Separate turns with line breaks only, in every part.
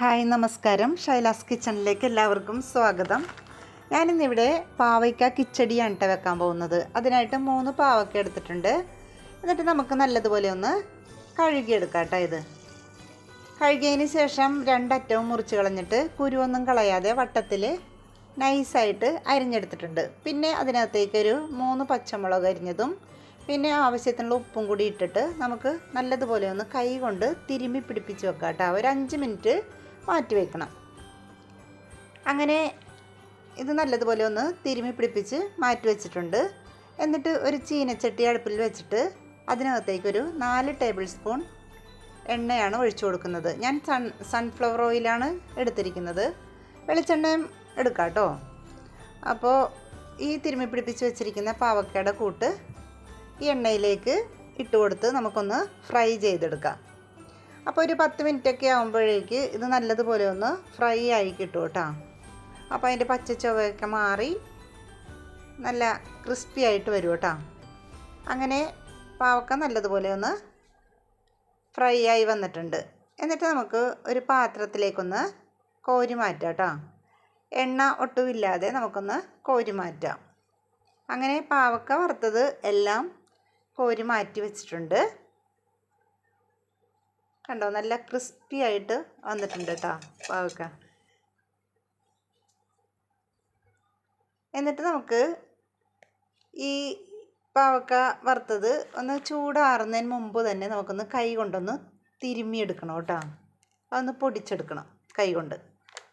Hi നമസ്കാരം. ഷൈലാസ് കിച്ചണിലേക്ക് എല്ലാവർക്കും സ്വാഗതം. ഞാനിന്നിവിടെ പാവയ്ക്ക കിച്ചടിയാണ് കേട്ടോ വെക്കാൻ പോകുന്നത്. അതിനായിട്ട് മൂന്ന് പാവയ്ക്ക എടുത്തിട്ടുണ്ട്. എന്നിട്ട് നമുക്ക് നല്ലതുപോലെ ഒന്ന് കഴുകിയെടുക്കാം കേട്ടോ ഇത്. കഴുകിയതിന് ശേഷം രണ്ടറ്റവും മുറിച്ച് കളഞ്ഞിട്ട് കുരുവൊന്നും കളയാതെ വട്ടത്തിൽ നൈസായിട്ട് അരിഞ്ഞെടുത്തിട്ടുണ്ട്. പിന്നെ അതിനകത്തേക്കൊരു മൂന്ന് പച്ചമുളക് അരിഞ്ഞതും പിന്നെ ആവശ്യത്തിനുള്ള ഉപ്പും കൂടി ഇട്ടിട്ട് നമുക്ക് നല്ലതുപോലെ ഒന്ന് കൈ കൊണ്ട് തിരുമ്മി പിടിപ്പിച്ച് വെക്കാം കേട്ടോ ഒരു അഞ്ച് മിനിറ്റ് മാറ്റി വയ്ക്കണം അങ്ങനെ ഇത് നല്ലതുപോലെ ഒന്ന് തിരുമി പിടിപ്പിച്ച് മാറ്റി വെച്ചിട്ടുണ്ട്. എന്നിട്ട് ഒരു ചീനച്ചട്ടി അടുപ്പിൽ വെച്ചിട്ട് അതിനകത്തേക്കൊരു നാല് ടേബിൾ സ്പൂൺ എണ്ണയാണ് ഒഴിച്ചു കൊടുക്കുന്നത്. ഞാൻ സൺ സൺഫ്ലവർ ഓയിലാണ് എടുത്തിരിക്കുന്നത്. വെളിച്ചെണ്ണയും എടുക്കാം കേട്ടോ. അപ്പോൾ ഈ തിരുമി പിടിപ്പിച്ച് വെച്ചിരിക്കുന്ന പാവക്കയുടെ കൂട്ട് ഈ എണ്ണയിലേക്ക് ഇട്ട് കൊടുത്ത് നമുക്കൊന്ന് ഫ്രൈ ചെയ്തെടുക്കാം. അപ്പോൾ ഒരു പത്ത് മിനിറ്റൊക്കെ ആകുമ്പോഴേക്ക് ഇത് നല്ലതുപോലെ ഒന്ന് ഫ്രൈ ആയി കിട്ടും കേട്ടോ. അപ്പോൾ അതിന്റെ പച്ച ചുവയൊക്കെ മാറി നല്ല ക്രിസ്പി ആയിട്ട് വരും കേട്ടോ. അങ്ങനെ പാവക്ക നല്ലതുപോലെ ഒന്ന് ഫ്രൈ ആയി വന്നിട്ടുണ്ട്. എന്നിട്ട് നമുക്ക് ഒരു പാത്രത്തിലേക്കൊന്ന് കോരി മാറ്റാം കേട്ടോ. എണ്ണ ഒട്ടുമില്ലാതെ നമുക്കൊന്ന് കോരി മാറ്റാം. അങ്ങനെ പാവക്ക വറുത്തത് എല്ലാം കോരി മാറ്റി വെച്ചിട്ടുണ്ട്. കണ്ടോ നല്ല ക്രിസ്പി ആയിട്ട് വന്നിട്ടുണ്ട് കേട്ടോ പാവക്ക. എന്നിട്ട് നമുക്ക് ഈ പാവക്ക വറുത്തത് ഒന്ന് ചൂടാറുന്നതിന് മുമ്പ് തന്നെ നമുക്കൊന്ന് കൈ കൊണ്ടൊന്ന് തിരുമ്മിയെടുക്കണം കേട്ടോ അതൊന്ന് പൊടിച്ചെടുക്കണം കൈ കൊണ്ട്.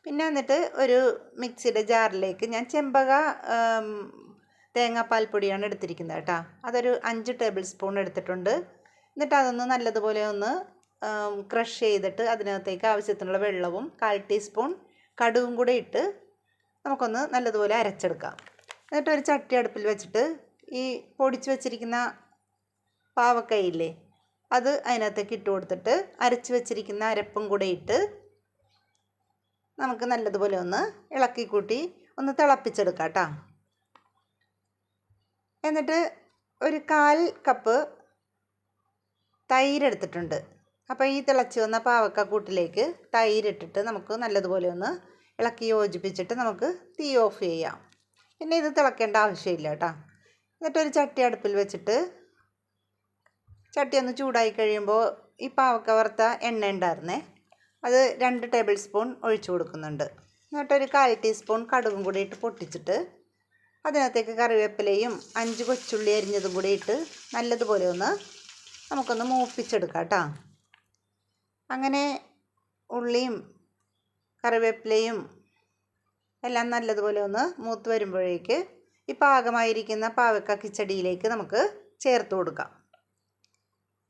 പിന്നെ എന്നിട്ട് ഒരു മിക്സിയുടെ ജാറിലേക്ക് ഞാൻ ചെമ്പക തേങ്ങാപ്പാൽ പൊടിയാണ് എടുത്തിരിക്കുന്നത് കേട്ടോ അതൊരു അഞ്ച് ടേബിൾ സ്പൂൺ എടുത്തിട്ടുണ്ട്. എന്നിട്ട് അതൊന്ന് നല്ലതുപോലെ ഒന്ന് ക്രഷ് ചെയ്തിട്ട് അതിനകത്തേക്ക് ആവശ്യത്തിനുള്ള വെള്ളവും കാൽ ടീസ്പൂൺ കടുകും കൂടെ ഇട്ട് നമുക്കൊന്ന് നല്ലതുപോലെ അരച്ചെടുക്കാം. എന്നിട്ട് ഒരു ചട്ടി അടുപ്പിൽ വെച്ചിട്ട് ഈ പൊടിച്ച് വെച്ചിരിക്കുന്ന പാവക്കയില്ലേ അത് അതിനകത്തേക്ക് ഇട്ട് കൊടുത്തിട്ട് അരച്ച് വെച്ചിരിക്കുന്ന അരപ്പും കൂടെ ഇട്ട് നമുക്ക് നല്ലതുപോലെ ഒന്ന് ഇളക്കി കൂട്ടി ഒന്ന് തിളപ്പിച്ചെടുക്കാം കേട്ടോ എന്നിട്ട് ഒരു കാൽ കപ്പ് തൈര് എടുത്തിട്ടുണ്ട്. അപ്പോൾ ഈ തിളച്ച് വന്ന പാവക്ക കൂട്ടിലേക്ക് തൈരിട്ടിട്ട് നമുക്ക് നല്ലതുപോലെ ഒന്ന് ഇളക്കി യോജിപ്പിച്ചിട്ട് നമുക്ക് തീ ഓഫ് ചെയ്യാം. പിന്നെ ഇത് തിളക്കേണ്ട ആവശ്യമില്ല കേട്ടോ. എന്നിട്ടൊരു ചട്ടി അടുപ്പിൽ വെച്ചിട്ട് ചട്ടി ഒന്ന് ചൂടായി കഴിയുമ്പോൾ ഈ പാവക്ക വറുത്ത എണ്ണ ഉണ്ടായിരുന്നേ അത് രണ്ട് ടേബിൾ സ്പൂൺ ഒഴിച്ചു കൊടുക്കുന്നുണ്ട്. എന്നിട്ടൊരു കാൽ ടീസ്പൂൺ കടുകും കൂടി ഇട്ട് പൊട്ടിച്ചിട്ട് അതിനകത്തേക്ക് കറിവേപ്പിലയും അഞ്ച് കൊച്ചുള്ളി അരിഞ്ഞതും കൂടി ഇട്ട് നല്ലതുപോലെ ഒന്ന് നമുക്കൊന്ന് മൂപ്പിച്ചെടുക്കാം കേട്ടോ. അങ്ങനെ ഉള്ളിയും കറിവേപ്പിലയും എല്ലാം നല്ലതുപോലെ ഒന്ന് മൂത്ത് വരുമ്പോഴേക്ക് ഈ പാകമായിരിക്കുന്ന പാവക്ക കിച്ചടിയിലേക്ക് നമുക്ക് ചേർത്ത് കൊടുക്കാം.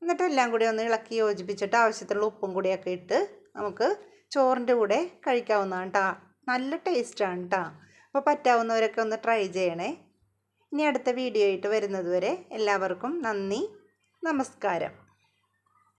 എന്നിട്ട് എല്ലാം കൂടി ഒന്ന് ഇളക്കി യോജിപ്പിച്ചിട്ട് ആവശ്യത്തിലുള്ള ഉപ്പും കൂടിയൊക്കെ ഇട്ട് നമുക്ക് ചോറിന്റെ കൂടെ കഴിക്കാവുന്നതാണ് കേട്ടോ നല്ല ടേസ്റ്റാണ് കേട്ടോ അപ്പോൾ പറ്റാവുന്നവരൊക്കെ ഒന്ന് ട്രൈ ചെയ്യണേ. ഇനി അടുത്ത വീഡിയോ ആയിട്ട് വരുന്നതുവരെ എല്ലാവർക്കും നന്ദി. നമസ്കാരം.